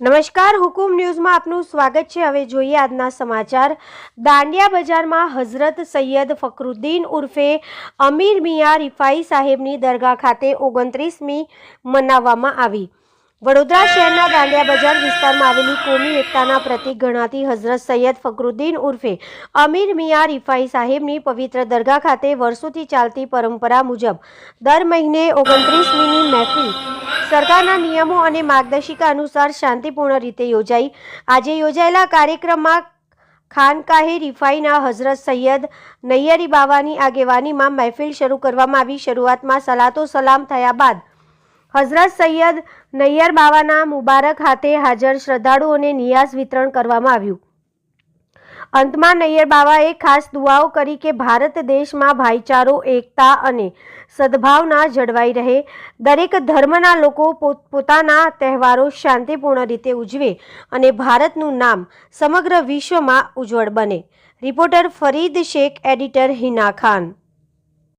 નમસ્કાર, હુકુમ ન્યૂઝમાં આપનું સ્વાગત છે. હવે જોઈએ આજના સમાચાર. દાંડિયા બજારમાં હઝરત સૈયદ ફકરુદ્દીન ઉર્ફે અમીર મિયા રિફાઈ સાહેબની દરગાહ ખાતે ઓગણત્રીસમી મનાવવામાં આવી. વડોદરા શહેરના દાંડિયા બજાર વિસ્તારમાં આવેલી કોમી એકતાના પ્રતીક ગણાતી હઝરત સૈયદ ફકરુદ્દીન ઉર્ફે અમીર મિયા રિફાઈ સાહેબની પવિત્ર દરગાહ ખાતે વર્ષોથી ચાલતી પરંપરા મુજબ દર મહિને ઓગણત્રીસમીની મહેફિલ સરકારના નિયમો અને માર્ગદર્શિકા અનુસાર શાંતિપૂર્ણ રીતે યોજાઈ. આજે યોજાયેલા કાર્યક્રમમાં ખાનકાહે રિફાઈના હઝરત સૈયદ નૈયરી બાવાની આગેવાનીમાં મહેફિલ શરૂ કરવામાં આવી. શરૂઆતમાં સલાતો સલામ થયા બાદ હઝરત સૈયદ નૈયર બાવાના મુબારક હાથે હાજર શ્રદ્ધાળુઓને નિયાઝ વિતરણ કરવામાં આવ્યું. અંતમાં નૈયર બાવાએ ખાસ દુઆઓ કરી કે ભારત દેશમાં ભાઈચારો, એકતા અને સદભાવના જળવાઈ રહે. દરેક ધર્મના લોકો પોત- પોતાના તહેવારો શાંતિપૂર્ણ રીતે ઉજવે અને ભારતનું નામ સમગ્ર વિશ્વમાં ઉજ્જવળ બને. Reporter Farid Shaikh, editor Hina Khan.